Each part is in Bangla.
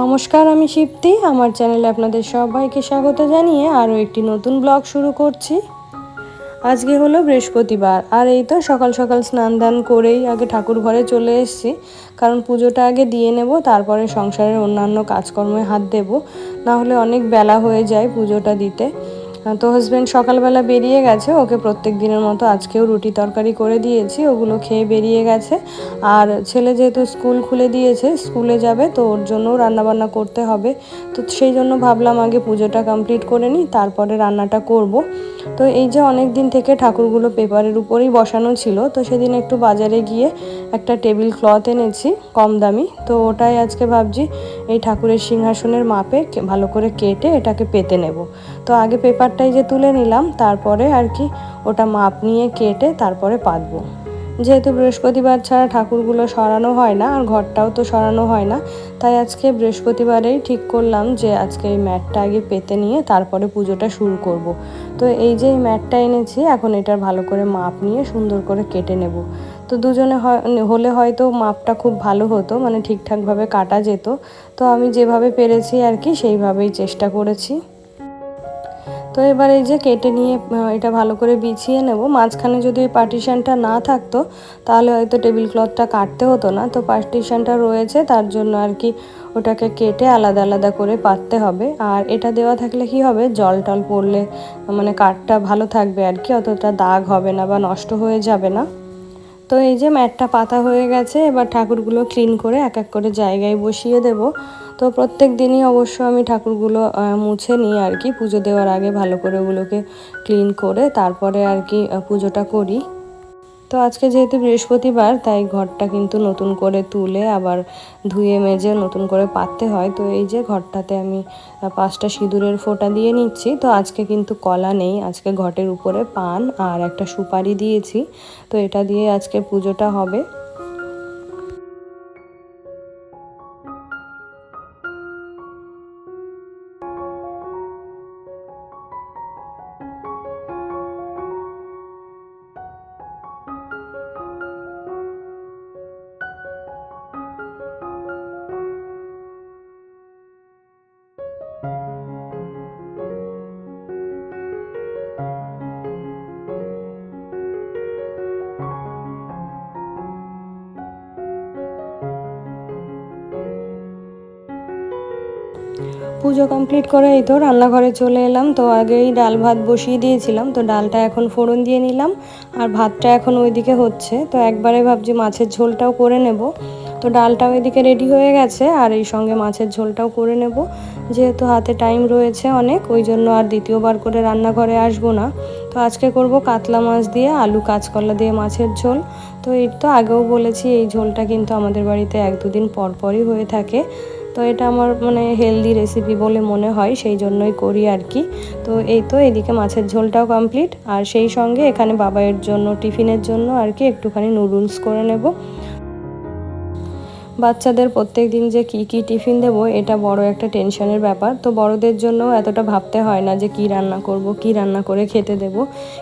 নমস্কার, আমি শিপ্তি। আমার চ্যানেলে আপনাদের সবাইকে স্বাগত জানিয়ে আরও একটি নতুন ব্লগ শুরু করছি। আজকে হলো বৃহস্পতিবার, আর এই তো সকাল সকাল স্নান দান করেই আগে ঠাকুর ঘরে চলে এসেছি। কারণ পুজোটা আগে দিয়ে নেব, তারপরে সংসারের অন্যান্য কাজকর্মে হাত দেব। না হলে অনেক বেলা হয়ে যায় পুজোটা দিতে। তো হাজব্যান্ড সকালবেলা বেরিয়ে গেছে, ওকে প্রত্যেক দিনের মতো আজকেও রুটি তরকারি করে দিয়েছি, ওগুলো খেয়ে বেরিয়ে গেছে। আর ছেলে যেহেতু স্কুল খুলে দিয়েছে, স্কুলে যাবে, তো ওর জন্যও রান্নাবান্না করতে হবে। তো সেই জন্য ভাবলাম আগে পুজোটা কমপ্লিট করে নিই, তারপরে রান্নাটা করব। তো এই যে অনেক দিন থেকে ঠাকুরগুলো পেপারের উপরেই বসানো ছিল, তো সেদিন একটু বাজারে গিয়ে একটা টেবিল ক্লথ এনেছি, কম দামি। তো ওটাই আজকে ভাবছি, এই ঠাকুরের সিংহাসনের মাপে ভালো করে কেটে এটাকে পেতে নেব। তো আগে পেপারটাই যে তুলে নিলাম, তারপরে আর কি ওটা মাপ নিয়ে কেটে তারপরে পাতবো। যেহেতু বৃহস্পতিবার ছাড়া ঠাকুরগুলো সরানো হয় না, আর ঘরটাও তো সরানো হয় না, তাই আজকে বৃহস্পতিবারেই ঠিক করলাম যে আজকে এই ম্যাটটা আগে পেতে নিয়ে তারপরে পুজোটা শুরু করব। তো এই যে এই ম্যাটটা এনেছি, এখন এটার ভালো করে মাপ নিয়ে সুন্দর করে কেটে নেব। তো দুজনে হলে হয়তো মাপটা খুব ভালো হতো মানে ঠিকঠাকভাবে কাটা যেত। তো আমি যেভাবে পেরেছি আর কি, সেইভাবেই চেষ্টা করেছি। তো এবার এই যে কেটে নিয়ে এটা ভালো করে বিছিয়ে নেব। মাঝখানে যদি ওই পার্টিশানটা না থাকতো, তাহলে হয়তো টেবিল ক্লথটা কাটতে হতো না। তো পার্টিশানটা রয়েছে, তার জন্য আর কি ওটাকে কেটে আলাদা আলাদা করে পাততে হবে। আর এটা দেওয়া থাকলে কি হবে? জল টল পড়লে মানে কাঠটা ভালো থাকবে আর কি, অতটা দাগ হবে না বা নষ্ট হয়ে যাবে না। তো এই যে ম্যাটটা পাতা হয়ে গেছে, এবার ঠাকুরগুলো ক্লিন করে এক এক করে জায়গায় বসিয়ে দেব। তো প্রত্যেক দিনই অবশ্য আমি ঠাকুরগুলো মুছে নিই আর কি। পুজো দেওয়ার আগে ভালো করে ওগুলোকে ক্লিন করে তারপরে আর কি পুজোটা করি। তো আজকে যেহেতু বৃহস্পতিবার, তাই ঘরটা কিন্তু নতুন করে তুলে আবার ধুয়ে মেজে নতুন করে পাততে হয়। তো এই যে ঘরটাতে আমি পাঁচটা সিঁদুরের ফোঁটা দিয়ে নিচ্ছি। তো আজকে কিন্তু কলা নেই, আজকে ঘটের উপরে পান আর একটা সুপারি দিয়েছি। তো এটা দিয়ে আজকে পুজোটা হবে। পুজো কমপ্লিট করে এই তো রান্নাঘরে চলে এলাম। তো আগেই ডাল ভাত বসিয়ে দিয়েছিলাম। তো ডালটা এখন ফোড়ন দিয়ে নিলাম। আর ভাতটা এখন ওইদিকে হচ্ছে। তো একবারে ভাবছি মাছের ঝোলটাও করে নেব। তো ডালটাও এদিকে রেডি হয়ে গেছে। আর এই সঙ্গে মাছের ঝোলটাও করে নেব। যেহেতু হাতে টাইম রয়েছে অনেক, ওই জন্য আর দ্বিতীয়বার করে রান্নাঘরে আসব না। তো আজকে করব কাতলা মাছ দিয়ে আলু কাঁচকলা দিয়ে মাছের ঝোল। তো এর তো আগেও বলেছি, এই ঝোলটা কিন্তু আমাদের বাড়িতে এক দুদিন পরপরই হয়ে থাকে। তো এটা আমার মানে হেলদি রেসিপি বলে মনে হয়, সেই জন্যই করি আর কি। তো এই তো এদিকে মাছের ঝোলটাও কমপ্লিট আর সেই সঙ্গে এখানে বাবাইয়ের জন্য, টিফিনের জন্য আর কি একটুখানি নুডলস করে নেব। বাচ্চাদের প্রত্যেক দিন যে কি কি টিফিন দেবো, এটা বড় একটা টেনশনের ব্যাপার। তো বড়দের জন্য এতটা ভাবতে হয় না যে কি রান্না করব, কি রান্না করে খেতে দেব।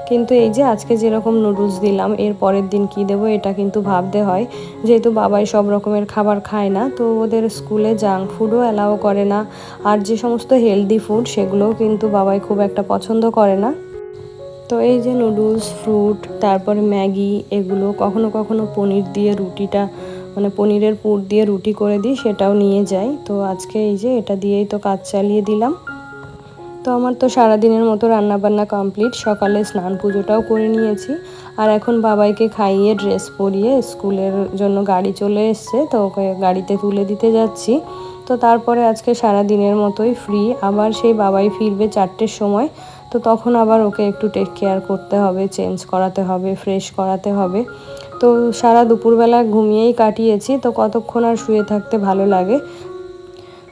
কিন্তু এই যে আজকে যেরকম নুডলস দিলাম, এর পরের দিন কি দেব, এটা কিন্তু ভাবতে হয়। যেহেতু বাবাই সব রকমের খাবার খায় না, তো ওদের স্কুলে জাঙ্ক ফুডও অ্যালাউ করে না। আর যে সমস্ত হেলদি ফুড, সেগুলোও কিন্তু বাবাই খুব একটা পছন্দ করে না। তো এই যে নুডলস, ফ্রুট, তারপরে ম্যাগি, এগুলো কখনো কখনো পনির দিয়ে রুটিটা মানে পনিরের পুর দিয়ে রুটি করে দিই, সেটাও নিয়ে যাই। তো আজকে এই যে এটা দিয়েই তো কাজ চালিয়ে দিলাম। তো আমার তো সারাদিনের মতো রান্নাবান্না কমপ্লিট, সকালে স্নান পুজোটাও করে নিয়েছি। আর এখন বাবাইকে খাইয়ে ড্রেস পরিয়ে স্কুলের জন্য গাড়ি চলে এসছে, তো ওকে গাড়িতে তুলে দিতে যাচ্ছি। তো তারপরে আজকে সারা দিনের মতোই ফ্রি আবার সেই বাবাই ফিরবে চারটের সময়। তো তখন আবার ওকে একটু টেক কেয়ার করতে হবে চেঞ্জ করাতে হবে ফ্রেশ করাতে হবে। তো সারা দুপুরবেলা ঘুমিয়েই কাটিয়েছি, তো কতক্ষণ আর শুয়ে থাকতে ভালো লাগে?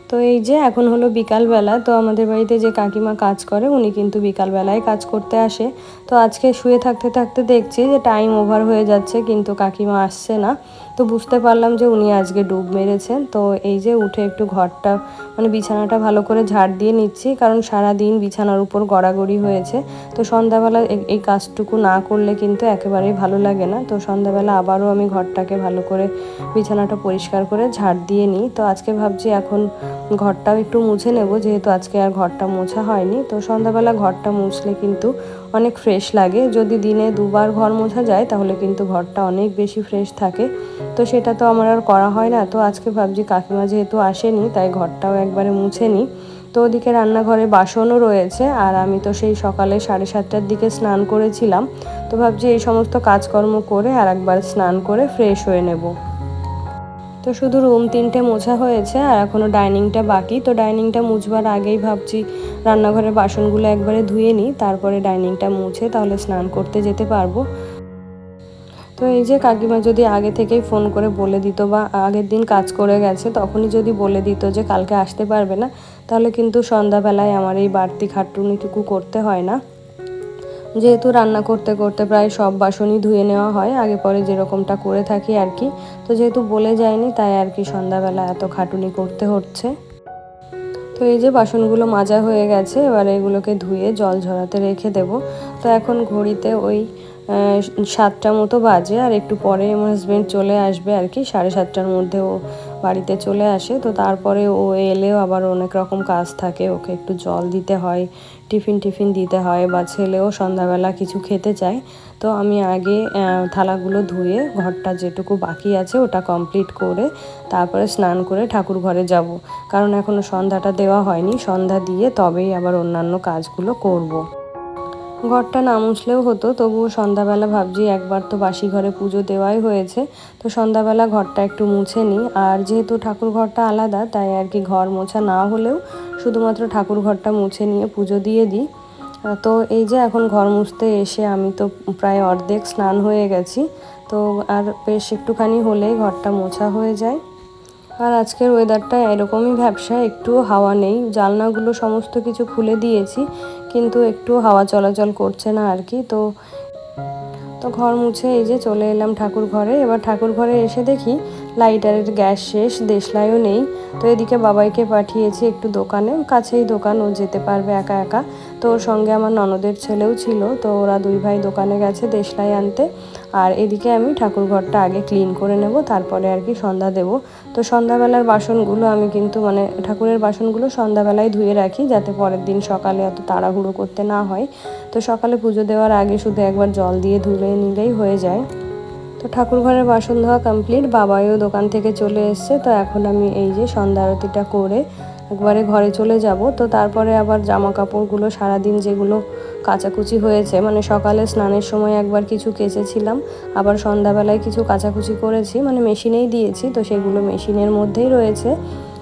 তো এই যে এখন হলো বিকালবেলা, তো আমাদের বাড়িতে যে কাকিমা কাজ করে, উনি কিন্তু বিকালবেলায় কাজ করতে আসে। তো আজকে শুয়ে থাকতে থাকতে দেখছি যে টাইম ওভার হয়ে যাচ্ছে, কিন্তু কাকিমা আসছে না। তো বুঝতে পারলাম যে উনি আজকে ডুব মেরেছেন। তো এই যে উঠে একটু ঘরটা মানে বিছানাটা ভালো করে ঝাড় দিয়ে নিচ্ছি, কারণ সারা দিন বিছানার উপর গড়াগড়ি হয়েছে। তো সন্ধ্যাবেলা এই কাজটুকু না করলে কিন্তু একেবারেই ভালো লাগে না। তো সন্ধ্যাবেলা আবারও আমি ঘরটাকে ভালো করে বিছানাটা পরিষ্কার করে ঝাড় দিয়ে নিই। তো আজকে ভাবছি এখন ঘরটাও একটু মুছে নেব, যেহেতু আজকে আর ঘরটা মোছা হয়নি। তো সন্ধ্যাবেলা ঘরটা মুছলে কিন্তু অনেক ফ্রেশ লাগে। যদি দিনে দুবার ঘর মোছা যায়, তাহলে কিন্তু ঘরটা অনেক বেশি ফ্রেশ থাকে। তো সেটা তো আমার আর করা হয় না। তো আজকে ভাবছি কাকিমা যেহেতু আসেনি, তাই ঘরটাও একবারে মুছে নিই। তো ওদিকে রান্নাঘরে বাসনও রয়েছে, আর আমি তো সেই সকালে সাড়ে সাতটার দিকে স্নান করেছিলাম। তো ভাবছি এই সমস্ত কাজকর্ম করে আর একবার স্নান করে ফ্রেশ হয়ে নেব। তো শুধু রুম তিনটে মোছা হয়েছে, আর এখনও ডাইনিংটা বাকি। তো ডাইনিংটা মুছবার আগেই ভাবছি রান্নাঘরের বাসনগুলো একবারে ধুয়ে নিই, তারপরে ডাইনিংটা মুছে তাহলে স্নান করতে যেতে পারব। তো এই যে কাকিমা যদি আগে থেকেই ফোন করে বলে দিত বা আগের দিন কাজ করে গেছে, তখনই যদি বলে দিত যে কালকে আসতে পারবে না, তাহলে কিন্তু সন্ধ্যাবেলায় আমার এই বাড়তি খাটুনিটুকু করতে হয় না। যেহেতু রান্না করতে করতে প্রায় সব বাসনই ধুয়ে নেওয়া হয়, আগে পরে যেরকমটা করে থাকি আর কি। তো যেহেতু বলে যায়নি, তাই আর কি সন্ধ্যাবেলা এত খাটুনি করতে হচ্ছে। তো এই যে বাসনগুলো মাজা হয়ে গেছে, এবার এগুলোকে ধুয়ে জল ঝরাতে রেখে দেব। তো এখন ঘড়িতে ওই সাতটা মতো বাজে আর একটু পরে আমার হাজব্যান্ড চলে আসবে আর কি, সাড়ে সাতটার মধ্যে ও বাড়িতে চলে আসে। তো তারপরে ও এলেও আবার অনেক রকম কাজ থাকে, ওকে একটু জল দিতে হয়, টিফিন টিফিন দিতে হয় বা ছেলেও সন্ধ্যাবেলা কিছু খেতে চায়। তো আমি আগে থালাগুলো ধুয়ে ঘরটা যেটুকু বাকি আছে ওটা কমপ্লিট করে তারপরে স্নান করে ঠাকুর ঘরে যাব। কারণ এখনও সন্ধ্যাটা দেওয়া হয়নি, সন্ধ্যা দিয়ে তবেই আবার অন্যান্য কাজগুলো করব। ঘরটা না মুছলেও হতো, তবুও সন্ধ্যাবেলা ভাবছি একবার তো বাসি ঘরে পুজো দেওয়াই হয়েছে। তো সন্ধ্যাবেলা ঘরটা একটু মুছে নিই। আর যেহেতু ঠাকুর ঘরটা আলাদা, তাই আর কি ঘর মোছা না হলেও শুধুমাত্র ঠাকুর ঘরটা মুছে নিয়ে পুজো দিয়ে দিই। তো এই যে এখন ঘর মুছতে এসে আমি তো প্রায় অর্ধেক স্নান হয়ে গেছি। তো আর বেশ একটুখানি হলেই ঘরটা মোছা হয়ে যায়। আর আজকের ওয়েদারটা এরকমই ব্যবসা একটুও হাওয়া নেই। জানলাগুলো সমস্ত কিছু খুলে দিয়েছি। কিন্তু একটু হাওয়া চলাচল করছে না আর কি। তো তো ঘর মুছে এই যে চলে এলাম ঠাকুর ঘরে। এবার ঠাকুর ঘরে এসে দেখি লাইটারের গ্যাস শেষ, দেশলাইও নেই। তো এদিকে বাবাইকে পাঠিয়েছি একটু দোকানে। কাছেই দোকান, ও যেতে পারবে একা একা। তো ওর সঙ্গে আমার ননদের ছেলেও ছিল। তো ওরা দুই ভাই দোকানে গেছে দেশলাই আনতে। আর এদিকে আমি ঠাকুর ঘরটা আগে ক্লিন করে নেব, তারপরে আর কি সন্ধ্যা দেব। তো সন্ধ্যাবেলার বাসনগুলো আমি কিন্তু মানে ঠাকুরের বাসনগুলো সন্ধ্যাবেলায় ধুয়ে রাখি, যাতে পরের দিন সকালে অত তাড়াহুড়ো করতে না হয়। তো সকালে পুজো দেওয়ার আগে শুধু একবার জল দিয়ে ধুলে নিলেই হয়ে যায়। তো ঠাকুর ঘরের বাসন ধোয়া কমপ্লিট বাবাইও দোকান থেকে চলে এসছে। তো এখন আমি এই যে সন্ধ্যা আরতিটা করে একবারে ঘরে চলে যাব। তো তারপরে আবার জামা কাপড়গুলো সারাদিন যেগুলো কাচাকুচি হয়েছে মানে সকালে স্নানের সময় একবার কিছু কেচেছিলাম, আবার সন্ধ্যাবেলায় কিছু কাচাকুচি করেছি মানে মেশিনেই দিয়েছি, তো সেগুলো মেশিনের মধ্যেই রয়েছে।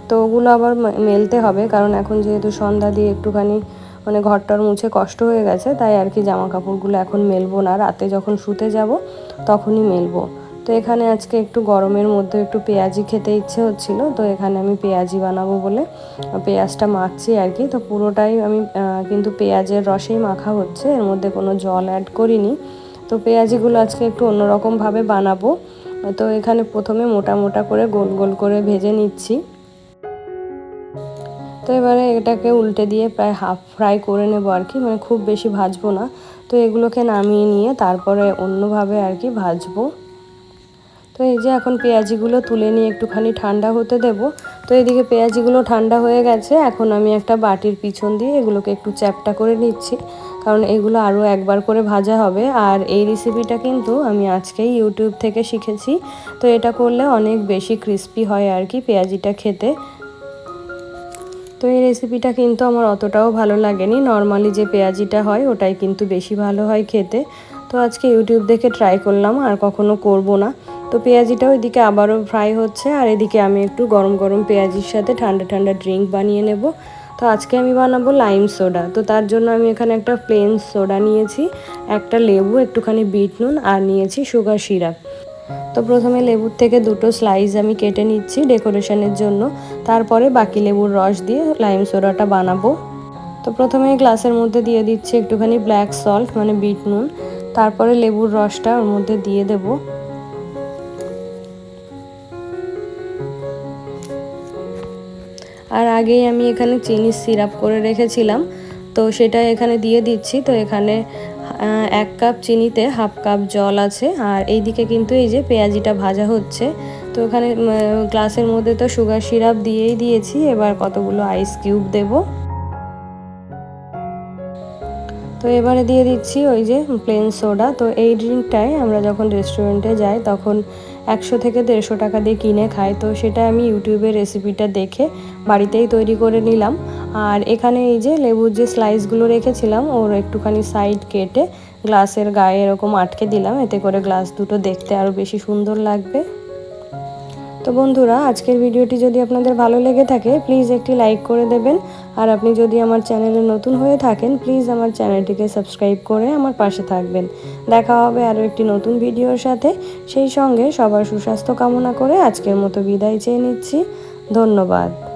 তো ওগুলো আবার মেলতে হবে, কারণ এখন যেহেতু সন্ধ্যা দিয়ে একটুখানি মানে ঘরটার মুছে কষ্ট হয়ে গেছে, তাই আর কি জামা কাপড়গুলো এখন মেলবো না। রাতে যখন শুতে যাব, তখনই মেলবো। তো এখানে আজকে একটু গরমের মধ্যে একটু পেঁয়াজি খেতে ইচ্ছে হচ্ছিল, তো এখানে আমি পেঁয়াজি বানাবো বলে পেঁয়াজটা মাখছি আর কি। তো পুরোটাই আমি কিন্তু পেঁয়াজের রসেই মাখা হচ্ছে, এর মধ্যে কোনো জল অ্যাড করিনি। তো পেঁয়াজিগুলো আজকে একটু অন্যরকমভাবে বানাবো। তো এখানে প্রথমে মোটা মোটা করে গোল গোল করে ভেজে নিচ্ছি। তো এবারে এটাকে উল্টে দিয়ে প্রায় হাফ ফ্রাই করে নেব আর কি মানে খুব বেশি ভাজবো না। তো এগুলোকে নামিয়ে নিয়ে তারপরে অন্যভাবে আর কি ভাজবো। তো এই যে এখন পেঁয়াজিগুলো তুলে নিয়ে একটুখানি ঠান্ডা হতে দেব। তো এদিকে পেঁয়াজিগুলো ঠান্ডা হয়ে গেছে, এখন আমি একটা বাটির পিছন দিয়ে এগুলোকে একটু চ্যাপটা করে নিচ্ছি। কারণ এগুলো আরও একবার করে ভাজা হবে। আর এই রেসিপিটা কিন্তু আমি আজকেই ইউটিউব থেকে শিখেছি। তো এটা করলে অনেক বেশি ক্রিস্পি হয় আর কি পেঁয়াজিটা খেতে। তো এই রেসিপিটা কিন্তু আমার অতটাও ভালো লাগেনি। নর্মালি যে পেঁয়াজিটা হয়, ওটাই কিন্তু বেশি ভালো হয় খেতে। তো আজকে ইউটিউব দেখে ট্রাই করলাম, আর কখনো করব না। তো পেঁয়াজিটাও এদিকে আবারও ফ্রাই হচ্ছে, আর এদিকে আমি একটু গরম গরম পেঁয়াজির সাথে ঠান্ডা ঠান্ডা ড্রিঙ্ক বানিয়ে নেব। তো আজকে আমি বানাবো লাইম সোডা তো তার জন্য আমি এখানে একটা প্লেন সোডা নিয়েছি, একটা লেবু, একটুখানি বিট নুন, আর নিয়েছি সুগার সিরাপ তো প্রথমে লেবুর থেকে দুটো স্লাইস আমি কেটে নিচ্ছি ডেকোরেশনের জন্য। তারপরে বাকি লেবুর রস দিয়ে লাইম সোডাটা বানাবো। তো প্রথমে গ্লাসের মধ্যে দিয়ে দিচ্ছি একটুখানি ব্ল্যাক সল্ট মানে বিট নুন। তারপরে লেবুর রসটা ওর মধ্যে দিয়ে দেব। আর আগেই আমি এখানে চিনি সিরাপ করে রেখেছিলাম। তো সেটা এখানে দিয়ে দিচ্ছি। তো এখানে এক কাপ চিনিতে হাফ কাপ জল আছে। আর এই দিকে কিন্তু এই যে পেঁয়াজিটা ভাজা হচ্ছে। তো ওখানে গ্লাসের মধ্যে তো সুগার সিরাপ দিয়েই দিয়েছি। এবার কতগুলো আইস কিউব দেবো। তো এবারে দিয়ে দিচ্ছি ওই যে প্লেন সোডা তো এই ড্রিঙ্কটাই আমরা যখন রেস্টুরেন্টে যাই, তখন একশো থেকে দেড়শো টাকা দিয়ে কিনে খায়। তো সেটা আমি ইউটিউবে রেসিপিটা দেখে বাড়িতেই তৈরি করে নিলাম। আর এখানে এই যে লেবুর যে স্লাইসগুলো রেখেছিলাম, ওর একটুখানি সাইড কেটে গ্লাসের গায়ে এরকম আটকে দিলাম। এতে করে গ্লাস দুটো দেখতে আরও বেশি সুন্দর লাগবে। তো বন্ধুরা, আজকের ভিডিওটি যদি আপনাদের ভালো লেগে থাকে প্লিজ একটি লাইক করে দেবেন। আর আপনি যদি আমার চ্যানেলে নতুন হয়ে থাকেন প্লিজ আমার চ্যানেলটিকে সাবস্ক্রাইব করে আমার পাশে থাকবেন। দেখা হবে আরও একটি নতুন ভিডিওর সাথে। সেই সঙ্গে সবার সুস্বাস্থ্য কামনা করে আজকের মতো বিদায় চেয়ে নিচ্ছি। ধন্যবাদ।